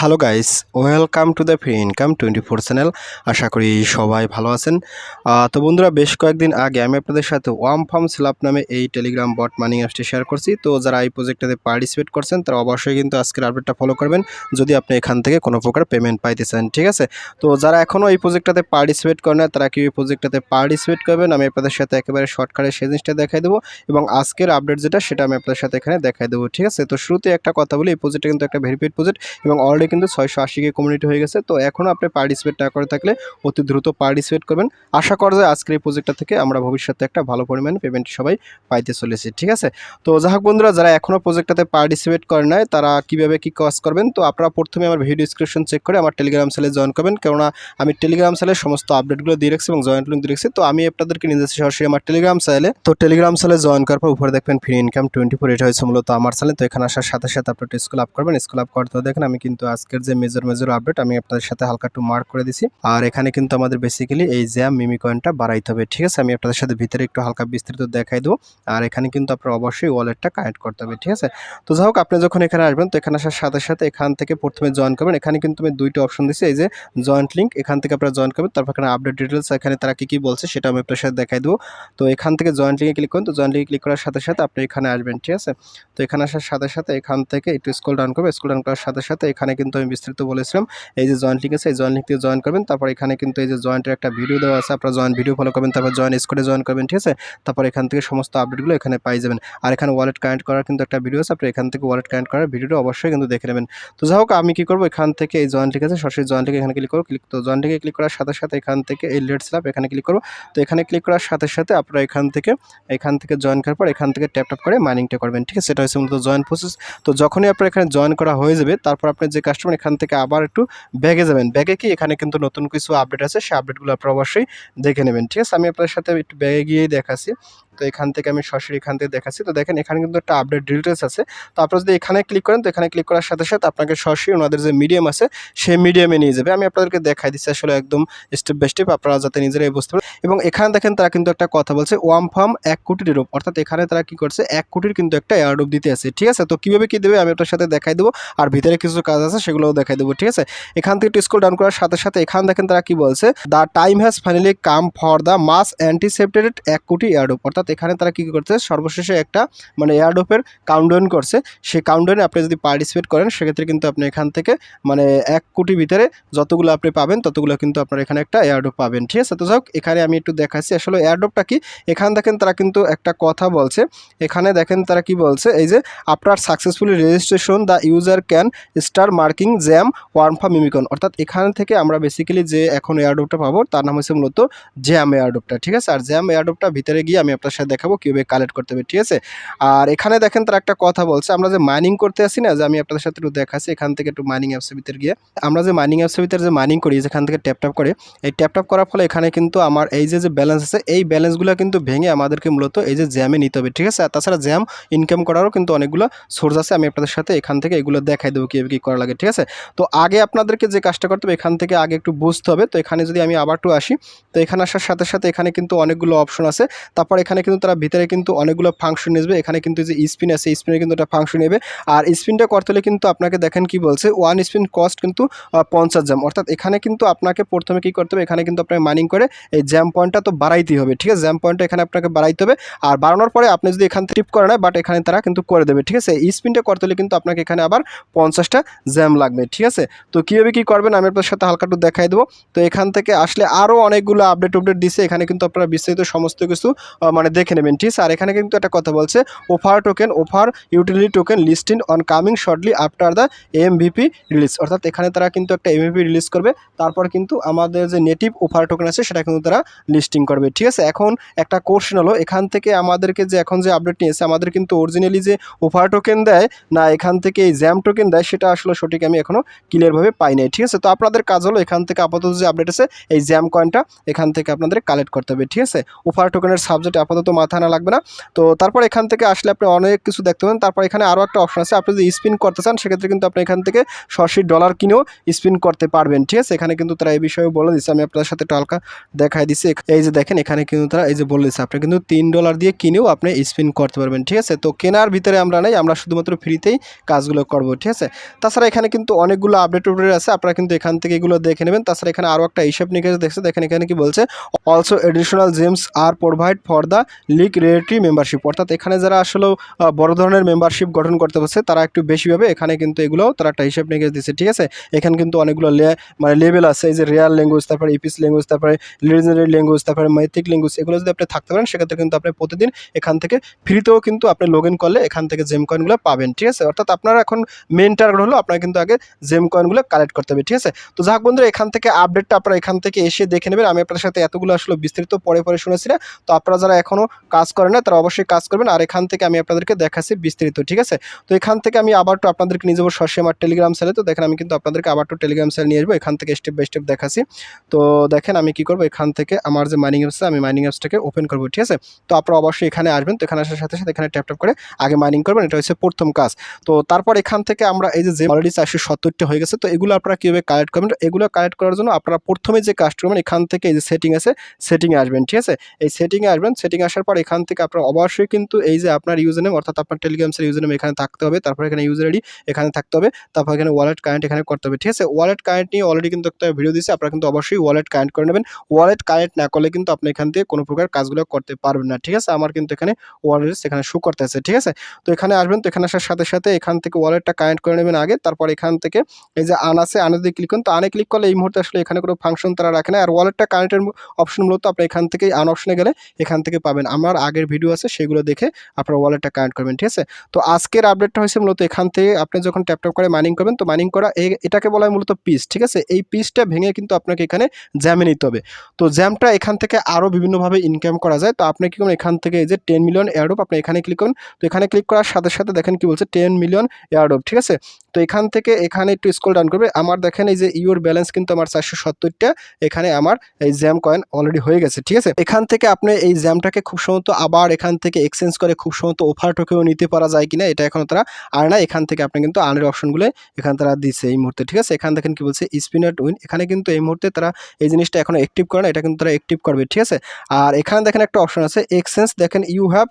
Hello guys, welcome to the free income twenty four channel. আশা করি সবাই ভালো আছেন। তো বন্ধুরা, বেশ কয়েকদিন আগে আমি আপনাদের সাথে ওয়াম ফার্ম স্ল্যাপ নামে এই টেলিগ্রাম বট মানি অ্যাপসটি শেয়ার করছি। তো যারা এই প্রজেক্টটাতে পার্টিসিপেট করছেন, তারা অবশ্যই কিন্তু আজকের আপডেটটা ফলো করবেন। যদি আপনি এখান থেকে কোনো প্রকার পেমেন্ট পাইতে চান, ঠিক আছে? তো যারা এখনও এই প্রজেক্টটাতে পার্টিসিপেট করে না, তারা কি এই প্রজেক্টটাতে পার্টিসিপেট করবেন? আমি আপনাদের সাথে একেবারে শর্টকাটে সেই জিনিসটা দেখাই দেবো এবং আজকের আপডেট যেটা, সেটা আমি আপনাদের সাথে এখানে দেখাই দেবো, ঠিক আছে? তো শুরুতে একটা কথা বলি, এই প্রজেক্টটা কিন্তু একটা ভেরিফাইড প্রজেক্ট এবং অলরেডি কিন্তু ছয়শো আশি কে কমিউনিটি হয়ে গেছে। তো এখনও আপনি পার্টিসিপেট না করে থাকলে অতি দ্রুত পার্টিসিপেট করবেন। আশা করা যায় আজকের এই প্রজেক্টটা থেকে আমরা ভবিষ্যতে একটা ভালো পরিমাণে পেমেন্ট সবাই পাইতে চলেছি, ঠিক আছে? তো যাই হোক বন্ধুরা, যারা এখনও প্রজেক্টটাতে পার্টিসিপেট করে নাই, তারা কীভাবে কী কাজ করবেন? তো আপনারা প্রথমে আমার ভিডিও ডিসক্রিপশন চেক করে আমার টেলিগ্রাম সেলে জয়েন করবেন। কেননা আমি টেলিগ্রাম চ্যানেলে সমস্ত আপডেটগুলো দিয়ে রাখছি এবং জয়েন্ট লিঙ্ক দিয়ে রাখছি। তো আমি আপনাদেরকে নিয়ে যাচ্ছি সরাসরি আমার টেলিগ্রাম চ্যানেলে তো টেলিগ্রাম সেলে জয়েন করার পর উপরে দেখবেন ফ্রি ইনকাম টোয়েন্টি ফোর এটা হয়েছে মূলত আমার চ্যানেল তো এখানে আসার সাথে সাথে আপনি স্কুল আপ করবেন। স্কুল আপ করতে দেখেন আমি কিন্তু আজকের যে মেজর মেজর আপডেট আমি আপনাদের সাথে হালকা একটু মার্ক করে দিছি। আর এখানে কিন্তু আমাদের বেসিক্যালি এই জ্যাম মিমি কয়েনটা বাড়াইতে হবে, ঠিক আছে? আমি আপনাদের সাথে ভিতরে একটু হালকা বিস্তৃত দেখাই দেবো। আর এখানে কিন্তু আপনার অবশ্যই ওয়ালেটটা কানেক্ট করতে হবে, ঠিক আছে? তো যাই হোক, আপনি যখন এখানে আসবেন, তো এখানে আসার সাথে সাথে এখান থেকে প্রথমে জয়েন করবেন। এখানে কিন্তু আমি দুইটা অপশন দিচ্ছি এই যে জয়েন্ট লিঙ্ক এখান থেকে আপনারা জয়েন করবেন। তারপর এখানে আপডেট ডিটেলস এখানে তারা কী কী বলছে সেটা আমি আপনার সাথে দেখাই দেবো। তো এখান থেকে জয়েন্ট লিঙ্কে ক্লিক করুন। তো জয়েন্ট লিঙ্কে ক্লিক করার সাথে সাথে আপনি এখানে আসবেন, ঠিক আছে? তো এখানে আসার সাথে সাথে এখান থেকে একটু স্কুল ডাউন করবেন স্কুল ডাউন করার সাথে সাথে এখানে কিন্তু আমি বিস্তারিত বলেছিলাম। এই যে জয়েন্ট লিঙ্ক আছে, এই জয়েন্ট লিঙ্ক থেকে জয়েন করবেন। তারপর এখানে কিন্তু এই যে জয়েন্টের একটা ভিডিও দেওয়া আছে, আপনারা জয়েন্ট ভিডিও ফলো করবেন, তারপর জয়েন স্কোরে জয়েন করবেন, ঠিক আছে? তারপর এখান থেকে সমস্ত আপডেটগুলো এখানে পাই যাবেন। আর এখানে ওয়ালেট কানেক্ট করার কিন্তু একটা ভিডিও আছে, আপনি এখান থেকে ওয়ালেট কানেক্ট করার ভিডিওটা অবশ্যই কিন্তু দেখে নেবেন। তো যাই হোক, আমি কি করব? এখান থেকে এই জয়েন্ট লিঙ্ক আছে, সরাসরি জয়েন্ট লিঙ্ক এখানে ক্লিক করব। ক্লিক তো জয়েন্ট লিঙ্কে ক্লিক করার সাথে সাথে এখান থেকে এই লেট স্ল্যাপ এখানে ক্লিক করব। তো এখানে ক্লিক করার সাথে সাথে আপনারা এখান থেকে এখান থেকে জয়েন করার পর এখান থেকে ট্যাপ ট্যাপ করে মাইনিংটা করবেন, ঠিক আছে? সেটা হচ্ছে মূলত জয়েন প্রসেস তো যখনই আপনার এখানে জয়েন করা হয়ে যাবে, তারপর আপনার যে কাস্টমার এখান থেকে আবার একটু ব্যাগে যাবেন। ব্যাগে কি এখানে কিন্তু নতুন কিছু আপডেট আছে, সেই আপডেটগুলো আপনারা অবশ্যই দেখে নেবেন। ঠিক আছে, আমি আপনার সাথে একটু ব্যাগে গিয়েই দেখাচ্ছি। তো এখান থেকে আমি সরাসরি এখান থেকে দেখাচ্ছি। তো দেখেন, এখানে কিন্তু একটা আপডেট ডিটেলস আছে। তো আপনারা যদি এখানে ক্লিক করেন, তো এখানে ক্লিক করার সাথে সাথে আপনাকে সরাসরি ওনাদের যে মিডিয়াম আছে, সেই মিডিয়ামে নিয়ে যাবে। আমি আপনাদেরকে দেখাই দিচ্ছি আসলে একদম স্টেপ বাই স্টেপ আপনারা যাতে নিজেরাই বুঝতে পারেন। এবং এখানে দেখেন, তারা কিন্তু একটা কথা বলছে ওয়াম ফার্ম এক কোটির রূপ অর্থাৎ এখানে তারা কি করছে, এক কোটির কিন্তু একটা এয়ারডোপ দিতে আছে, ঠিক আছে? তো কীভাবে কী দেবে, আমি আপনার সাথে দেখাই দেবো। আর ভিতরে কিছু কাজ আছে, সেগুলোও দেখাই দেবো, ঠিক আছে? এখান থেকে একটু স্কুল ডাউন করার সাথে সাথে এখান দেখেন তারা কি বলছে the time has finally come for the most anticipated এক কোটি এয়ারডোপ অর্থাৎ এখানে তারা কি করছে? সর্বশেষে একটা মানে এয়ারডোপের কাউন্টডাউন করছে। সেই কাউন্টডাউনে আপনি যদি পার্টিসিপেট করেন, সেক্ষেত্রে কিন্তু আপনি এখান থেকে মানে এক কোটি ভিতরে যতগুলো আপনি পাবেন, ততগুলো কিন্তু আপনার এখানে একটা এয়ারডোপ পাবেন। ঠিক আছে? তো যাই এখানে আমি একটু দেখাচ্ছি। আসলে এয়ারডোপটা কি? এখানে দেখেন তারা কিন্তু একটা কথা বলছে। এখানে দেখেন তারা কি বলছে? এই যে, আপনার successfully registration the user can star marking jam ওয়ার্মফা মিমিকন অর্থাৎ এখান থেকে আমরা বেসিক্যালি যে এখন এয়ারডোপটা পাবো, তার নাম হচ্ছে মূলত জ্যাম এয়ারডোপটা ঠিক আছে? আর জ্যাম এয়ারডোপটা ভিতরে গিয়ে আমি আপনার সাথে দেখাবো, কীভাবে কালেক্ট করতে হবে, ঠিক আছে? আর এখানে দেখেন তারা একটা কথা বলছে, আমরা যে মাইনিং করতে আসি না, যে আমি আপনাদের সাথে একটু দেখাচ্ছি, এখান থেকে একটু মাইনিং অ্যাপসের ভিতরে গিয়ে। আমরা যে মাইনিং অ্যাপসের ভিতরে যে মাইনিং করি, যেখান থেকে ট্যাপ ট্যাপ করে, এই ট্যাপ ট্যাপ করার ফলে এখানে কিন্তু আমার এই যে যে ব্যালেন্স আছে, এই ব্যালেন্সগুলো কিন্তু ভেঙে আমাদেরকে মূলত এই যে জ্যামে নিতে হবে, ঠিক আছে? আর তাছাড়া জ্যাম ইনকাম করারও কিন্তু অনেকগুলো সোর্স আছে, আমি আপনাদের সাথে এখান থেকে এগুলো দেখাই দেবো, কীভাবে কী করা লাগে, ঠিক আছে? তো আগে আপনাদেরকে যে কাজটা করতে হবে, এখান থেকে আগে একটু বুঝতে হবে। তো এখানে যদি আমি আবার একটু আসি, তো এখানে আসার সাথে সাথে এখানে কিন্তু অনেকগুলো অপশন আছে। তারপর এখানে কিন্তু তারা ভিতরে কিন্তু অনেকগুলো ফাংশন নেবে। এখানে কিন্তু যে স্পিন আছে স্পিনে কিন্তু একটা ফাংশন নেবে। আর স্পিনটা করতে হলে কিন্তু আপনাকে দেখেন কি বলছে ওয়ান স্পিন কস্ট কিন্তু পঞ্চাশ জ্যাম অর্থাৎ এখানে কিন্তু আপনাকে প্রথমে কি করতে হবে, এখানে কিন্তু আপনাকে মাইনিং করে এই জ্যাম পয়েন্টটা তো বাড়াইতেই হবে, ঠিক আছে? জ্যাম পয়েন্টটা এখানে আপনাকে বাড়াইতে হবে। আর বাড়ানোর পরে আপনি যদি এখান থেকে টিপ করে নেয় বাট এখানে তারা কিন্তু করে দেবে, ঠিক আছে? স্পিনটা করতে হলে কিন্তু আপনাকে এখানে আবার পঞ্চাশটা জ্যাম লাগবে, ঠিক আছে? তো কীভাবে কী করবেন, আমি আপনার সাথে হালকা একটু দেখাই দেবো। তো এখান থেকে আসলে আরও অনেকগুলো আপডেট আপডেট দিছে। এখানে কিন্তু আপনারা বিস্তারিত সমস্ত কিছু মানে দেখে নেবেন। ঠিক আর এখানে কিন্তু একটা কথা বলছে, woofer token woofer utility token listing on coming shortly after the MVP release অর্থাৎ এখানে তারা কিন্তু একটা এমভিপি রিলিজ করবে, তারপর কিন্তু আমাদের যে নেটিভ ওফার টোকেন আছে, সেটা কিন্তু তারা লিস্টিং করবে। ঠিক আছে, এখন একটা কোশ্চেন হলো, এখান থেকে আমাদেরকে যে এখন যে আপডেট নিয়েছে, আমাদের কিন্তু অরিজিনালি যে ওফার টোকেন দেয়, না এখান থেকে এই জ্যাম টোকেন দেয়, সেটা আসলে সঠিক আমি এখনও ক্লিয়ারভাবে পাই নাই। ঠিক আছে, তো আপনাদের কাজ হলো, এখান থেকে আপাতত যে আপডেট আছে, এই জ্যাম কয়েনটা এখান থেকে আপনাদের কালেক্ট করতে হবে। ঠিক আছে, ওফার টোকেনের সাবজেক্ট আপাতত মূলত মাথা আনা লাগবে না। তো তারপর এখান থেকে আসলে আপনি অনেক কিছু দেখতে পাবেন। তারপর এখানে আরও একটা অপশন আছে। আপনি যদি স্পিন করতে চান, সেক্ষেত্রে কিন্তু আপনি এখান থেকে সরাসরি ডলার কিনেও স্পিন করতে পারবেন। ঠিক আছে? এখানে কিন্তু তারা এই বিষয়ে বলে দিচ্ছে। আমি আপনাদের সাথে টালকা দেখাই দিচ্ছি। এই যে দেখেন, এখানে কিন্তু তারা এই যে বলে দিচ্ছে, আপনি কিন্তু তিন ডলার দিয়ে কিনেও আপনি স্পিন করতে পারবেন। ঠিক আছে? তো কেনার ভিতরে আমরা নেই। আমরা শুধুমাত্র ফ্রিতেই কাজগুলো করব। ঠিক আছে? তাছাড়া এখানে কিন্তু অনেকগুলো আপডেট আপডেট আছে। আপনারা কিন্তু এখান থেকে এগুলো দেখে নেবেন। তাছাড়া এখানে আরও একটা হিসাব নিকেশ দেখছে। দেখেন এখানে কি বলছে also additional gems are provide for the league relative membership. অর্থাৎ এখানে যারা আসলে বড় ধরনের মেম্বারশিপ গঠন করতে পারছে তারা একটু বেশি হবে এখানে কিন্তু এগুলো তারা একটা হিসাব নিকেশ দিচ্ছে, ঠিক আছে? এখানে কিন্তু অনেকগুলো মানে লেভেল আছে, এই যে রিয়াল ল্যাঙ্গুয়েজ তারপরে ইপিস ল্যাঙ্গুয়েজ তারপরে লিজনারি ল্যাঙ্গুয়েজ তারপরে মাইথিক ল্যাঙ্গুয়েজ এগুলো যদি আপনি থাকতে পারেন, সেক্ষেত্রে কিন্তু আপনি প্রতিদিন এখান থেকে ফ্রিতেও কিন্তু আপনি লগ ইন করলে এখান থেকে জেম কয়েনগুলো পাবেন, ঠিক আছে? অর্থাৎ আপনার এখন মেন টার্গেট হলো আপনার কিন্তু আগে জেম কয়েনগুলো কালেক্ট করতে হবে, ঠিক আছে? তো যাক বন্ধুরা, এখান থেকে আপডেটটা আপনারা এখান থেকে এসে দেখে নেবেন। আমি আপনার সাথে এতগুলো আসলে বিস্তারিত পরে পরে শুনেছি না। তো আপনারা যারা এখনও কাজ করে না, তারা অবশ্যই কাজ করবেন। আর এখান থেকে আমি আপনাদেরকে দেখাচ্ছি বিস্তারিত, ঠিক আছে? তো এখান থেকে আমি আবার তো আপনাদেরকে নিয়ে যাব সরাসরি আমার টেলিগ্রাম চ্যানেলে তো দেখেন, আমি কিন্তু আপনাদেরকে আবার তো টেলিগ্রাম চ্যানেল নিয়ে আসব। এখান থেকে স্টেপ বাই স্টেপ দেখাচ্ছি। তো দেখেন, আমি কি করব? এখান থেকে আমার যে মাইনিং অ্যাপস আমি মাইনিং অ্যাপসটাকে ওপেন করব, ঠিক আছে? তো আপনারা অবশ্যই এখানে আসবেন। তো এখানে আসার সাথে সাথে এখানে ট্যাপ ট্যাপ করে আগে মাইনিং করবেন। এটা হচ্ছে প্রথম কাজ। তো তারপর এখান থেকে আমরা এই যে অলরেডি চারশো সত্তরটা হয়ে গেছে, তো এগুলো আপনারা কীভাবে কালেক্ট করবেন? এগুলো কালেক্ট করার জন্য আপনারা প্রথমে যে কাজটা করবেন, এখান থেকে এই যে সেটিং আছে সেটিংয়ে আসবেন, ঠিক আছে? এই সেটিংয়ে আসবেন সেটিং আসার পর এখান থেকে আপনার অবশ্যই কিন্তু এই যে আপনার ইউজার নেম অর্থাৎ আপনার টেলিগ্রামসের ইউজার নেম এখানে থাকতে হবে, তারপর এখানে ইউজার আইডি এখানে থাকতে হবে, তারপর এখানে ওয়ালেট কারেন্ট এখানে করতে হবে, ঠিক আছে? ওয়ালেট কারেন্ট নিয়ে অলরেডি কিন্তু একটা ভিডিও দিয়েছে, আপনারা কিন্তু অবশ্যই ওয়ালেট কানেক্ট করে নেবেন। ওয়ালেট কারেন্ট না করলে কিন্তু আপনি এখান থেকে কোনো প্রকার কাজগুলো করতে পারবেন না, ঠিক আছে? আমার কিন্তু এখানে ওয়ালেট এখানে শো করতে আছে, ঠিক আছে? তো এখানে আসবেন, তো এখানে আসার সাথে সাথে এখান থেকে ওয়ালেটটা কানেক্ট করে নেবেন আগে, তারপর এখান থেকে এই যে আন আছে, আনে যদি ক্লিক করেন। তো আনে ক্লিক করলে এই মুহূর্তে আসলে এখানে কোনো ফাংশন তারা রাখে না। আর ওয়ালেটটা কানেক্টের অপশন মূলত আপনি এখান থেকে আন অপশনে গেলে এখান থেকে পাবেন। আমার আগের ভিডিও আছে, সেগুলো দেখে আপনার ওয়ালেটটা কানেক্ট করবেন, ঠিক আছে? তো আজকের আপডেটটা হয়েছে মূলত এখান থেকে আপনি যখন ট্যাপ ট্যাপ করে মাইনিং করবেন, তো মাইনিং করা এটাকে বলা হয় মূলত পিস ঠিক আছে? এই পিসটা ভেঙে কিন্তু আপনাকে এখানে জ্যামে নিতে হবে। তো জ্যামটা এখান থেকে আরও বিভিন্নভাবে ইনকাম করা যায়। তো আপনি কি করবেন, এখান থেকে এই যে টেন মিলিয়ন এয়ারডোপ আপনি এখানে ক্লিক করুন। তো এখানে ক্লিক করার সাথে সাথে দেখেন কি বলছে টেন মিলিয়ন এয়ারডোপ ঠিক আছে? তো এখান থেকে এখানে একটু স্ক্রল ডাউন করবে। আমার দেখেন এই যে ইউর ব্যালেন্স কিন্তু আমার চারশো সত্তরটা এখানে আমার এই জ্যাম কয়েন অলরেডি হয়ে গেছে, ঠিক আছে? এখান থেকে আপনি এই জ্যামটাকে খুব সম্ভবত আবার এখান থেকে এক্সচেঞ্জ করে খুব সম্ভবত অফার টোকেও নিতে পারা যায় কিনা, এটা এখন তারা আর না, এখান থেকে আপনি কিন্তু আনের অপশনগুলো এখান তারা দিচ্ছে এই মুহূর্তে, ঠিক আছে? এখান দেখেন কি বলছে স্পিনার উইন এখানে কিন্তু এই মুহূর্তে তারা এই জিনিসটা এখন অ্যাক্টিভ করে না, এটা কিন্তু তারা অ্যাক্টিভ করবে, ঠিক আছে? আর এখানে দেখেন একটা অপশন আছে এক্সচেঞ্জ দেখেন you have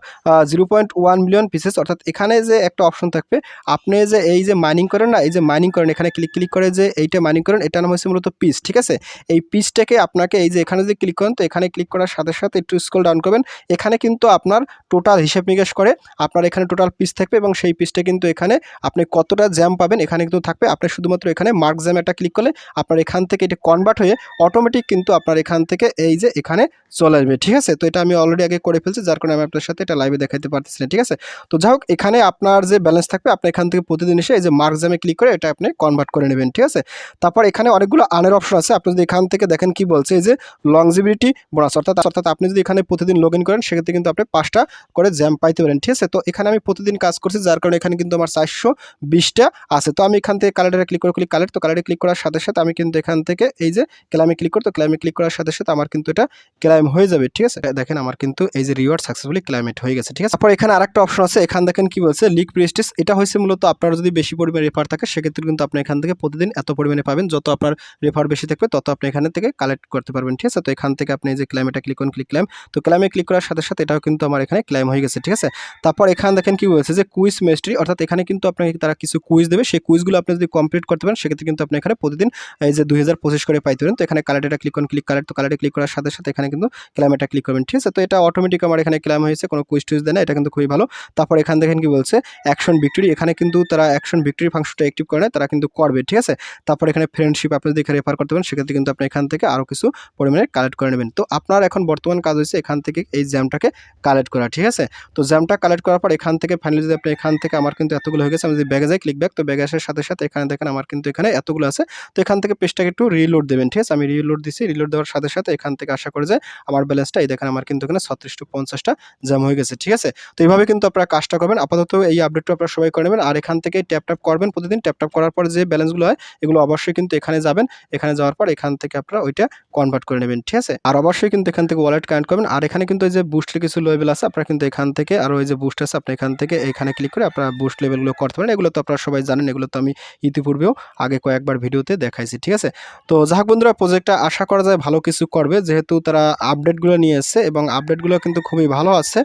zero point one million pieces অর্থাৎ এখানে যে একটা অপশন থাকবে, আপনি যে এই যে মাইনিং করেন না, এই যে মাইনিং করেন, এখানে ক্লিক ক্লিক করে যে এইটা মাইনিং করেন, এটার নাম হচ্ছে মূলত পিস ঠিক আছে? এই পিসটাকে আপনাকে এই যে এখানে যদি ক্লিক করেন, তো এখানে ক্লিক করার সাথে সাথে একটু স্ক্রল ডাউন করবেন এখানে কিন্তু আপনার টোটাল হিসেব নিকেশ করে আপনার এখানে টোটাল পিস থাকবে এবং সেই পিসটা কিন্তু এখানে আপনি কতটা জ্যাম পাবেন এখানে কিন্তু থাকবে। আপনি শুধুমাত্র এখানে মার্ক জ্যাম একটা ক্লিক করলে আপনার এখান থেকে এটা কনভার্ট হয়ে অটোমেটিক কিন্তু আপনার এখান থেকে এই যে এখানে চলে আসবে, ঠিক আছে? তো এটা আমি অলরেডি আগে করে ফেলছি, যার কারণে আমি আপনার সাথে এটা লাইভে দেখাতে পারতেছি না, ঠিক আছে? তো যাই হোক, এখানে আপনার যে ব্যালেন্স থাকবে, আপনি এখান থেকে প্রতিদিন এসে এই যে মার্ক জ্যামে ক্লিক করে এটা আপনি কনভার্ট করে নেবেন, ঠিক আছে? তারপর এখানে অনেকগুলো আনের অপশন আছে। আপনি যদি এখান থেকে দেখেন কি বলছে, এই যে লংজিবিলিটি বোনাস অর্থাৎ অর্থাৎ আপনি যদি এখানে প্রতিদিন লগ ইন করেন সেক্ষেত্রে কিন্তু আপনি পাঁচটা করে জ্যাম পাইতে পারেন, ঠিক আছে? তো এখানে আমি প্রতিদিন কাজ করছি, যার কারণে এখানে কিন্তু আমার চারশো বিশটা আছে। তো আমি এখান থেকে কালেক্টারে ক্লিক করে ক্লিক কালেক্ট তো কালেক্টে ক্লিক করার সাথে সাথে আমি কিন্তু এখান থেকে এই যে ক্লাইমে ক্লিক করতো ক্লাইমে ক্লিক করার সাথে সাথে আমার কিন্তু এটা ক্লাইম হয়ে যাবে, ঠিক আছে? দেখেন আমার কিন্তু এই যে রিওয়ার্ড সাকসেসফুলি ক্লাইমেট হয়ে গেছে, ঠিক আছে? তারপর এখানে আরেকটা অপশন আছে, এখান দেখেন কি বলছে লিক প্রেস্টিস এটা হয়েছে মূলত আপনার যদি বেশি পরিমাণে রেফার থাকে, সেক্ষেত্রে কিন্তু আপনি এখান থেকে প্রতিদিন এত পরিমাণে পাবেন, যত আপনার রেফার বেশি থাকবে, তত আপনি এখান থেকে কালেক্ট করতে পারবেন, ঠিক আছে? তো এখান থেকে আপনি যে ক্লাইমেটা ক্লিক করুন ক্লিক ক্লাইম তো ক্লাইমে ক্লিক করার সাথে সাথে এটাও কিন্তু আমার এখানে ক্লাইম হয়ে গেছে, ঠিক আছে? তারপর এখানে দেখেন কি বলছে যে কুইজ মেস্ট্রি অর্থাৎ এখানে কিন্তু আপনাকে তারা কিছু কুইজ দেবে, সেই কুইজগুলো আপনি যদি কমপ্লিট করতে পারেন, সেক্ষেত্রে কিন্তু আপনি এখানে প্রতিদিন, এই যে দুই হাজার পঁচিশ করে পাইতে পারেন। তো এখানে কালেক্টটা ক্লিক করুন ক্লিক কালার তো কালেক্টে ক্লিক করার সাথে সাথে এখানে কিন্তু ক্লাইমেটা ক্লিক করবেন, ঠিক আছে? তো এটা অটোমেটিক আমার এখানে ক্লাইম হয়েছে, কোনো কুইজ টুইজ দেয় না, এটা কিন্তু খুবই ভালো। তারপর এখান দেখেন কি বলছে অ্যাকশন ভিক্টরি এখানে কিন্তু তারা অ্যাকশন ভিক্টরি ফাংশনটা অ্যাক্টিভ করে তারা কিন্তু করবে, ঠিক আছে? তারপর এখানে ফ্রেন্ডশিপ আপনি যদি এখানে রেফার করতে পারেন, সেক্ষেত্রে কিন্তু আপনি এখান থেকে আরও কিছু পরিমাণে কালেক্ট করে নেবেন। তো আপনার এখন বর্তমান কাজ হয়েছে এখান থেকে এই জ্যামটাকে কালেক্ট করা, ঠিক আছে? তো জ্যামটা কালেক্ট করার পর এখান থেকে ফাইনালি যদি আপনি এখান থেকে আমার কিন্তু এতগুলো হয়ে গেছে, আমি যদি ব্যাগে যাই ক্লিক ব্যাক তো ব্যাগে আসার সাথে সাথে এখানে দেখেন আমার কিন্তু এখানে এতগুলো আছে। তো এখান থেকে পেজটাকে একটু রিলোড দেবেন, ঠিক আছে? আমি রিলোড দিচ্ছি রিলোড দেওয়ার সাথে সাথে এখান থেকে আশা করে যে আমার ব্যালেন্সটা এই দেখেন আমার কিন্তু এখানে ছত্রিশ টু পঞ্চাশটা জ্যাম হয়ে গেছে, ঠিক আছে? তো এইভাবে কিন্তু আপনারা কাজটা করবেন। আপাতত এই আপডেটটা আপনারা সবাই করে নেবেন। আর এখান থেকে ট্যাপ ট্যাপ করবেন প্রতিদিন। ট্যাপ ট্যাপ করার পর যে ব্যালেন্সগুলো হয়, এগুলো অবশ্যই কিন্তু এখানে যাবেন। এখানে যাওয়ার পর এখান থেকে আপনারা ওইটা কনভার্ট করে নেবেন, ঠিক আছে? আর অবশ্যই কিন্তু এখান থেকে ওয়ালেট কানেক্ট করবেন। আর এখানে কিন্তু যে বুস্টের কিছু লেভেল আছে, আপনারা কিন্তু এখান থেকে আর ওই যে বুস্ট আছে, আপনি এখান থেকে এখানে ক্লিক করে আপনারা বুস্ট লেভেলগুলো করতে পারেন। এগুলো তো আপনারা সবাই জানেন, এগুলো তো আমি ইতিপূর্বেও আগে কয়েকবার ভিডিওতে দেখাইছি, ঠিক আছে? তো যাই হোক বন্ধুরা প্রজেক্টটা আশা করা যায় ভালো কিছু করবে, যেহেতু তারা আপডেটগুলো নিয়ে এসছে এবং আপডেটগুলো কিন্তু খুবই ভালো আছে।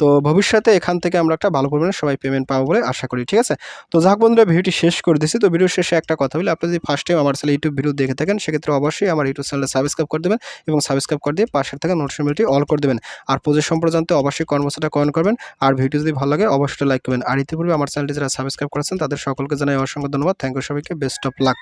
তো ভবিষ্যতে এখান থেকে আমরা একটা ভালো পরিমাণে সবাই পেমেন্ট পাবো বলে আশা করি, ঠিক আছে? তো যাক বন্ধুরা, ভিডিওটি শেষ করে দিচ্ছি তো ভিডিও শেষে একটা কথা বলি, আপনি যদি ফার্স্ট টাইম আমার চ্যানেল ইউটিউব ভিডিও দেখে থাকেন, সেক্ষেত্রে অবশ্যই আমার ইউটিউব চ্যানেলে সাবস্ক্রাইব করে দেবেন এবং সাবস্ক্রাইব করে দিয়ে পাশের থাকা নোটিফিকেশনটি অল করে দেবেন। আর প্রজেক্ট সম্পর্কে জানতে অবশ্যই কর্মসূচিটা কয়েন করবেন। আর ভিডিও যদি ভালো লাগে, অবশ্যই লাইক করবেন। আর ইতিপূর্বে আমার চ্যানেলটি যারা সাবস্ক্রাইব করেছেন, তাদের সকলকে জানাই অসংখ্য ধন্যবাদ। থ্যাংক ইউ সবাইকে। Best of luck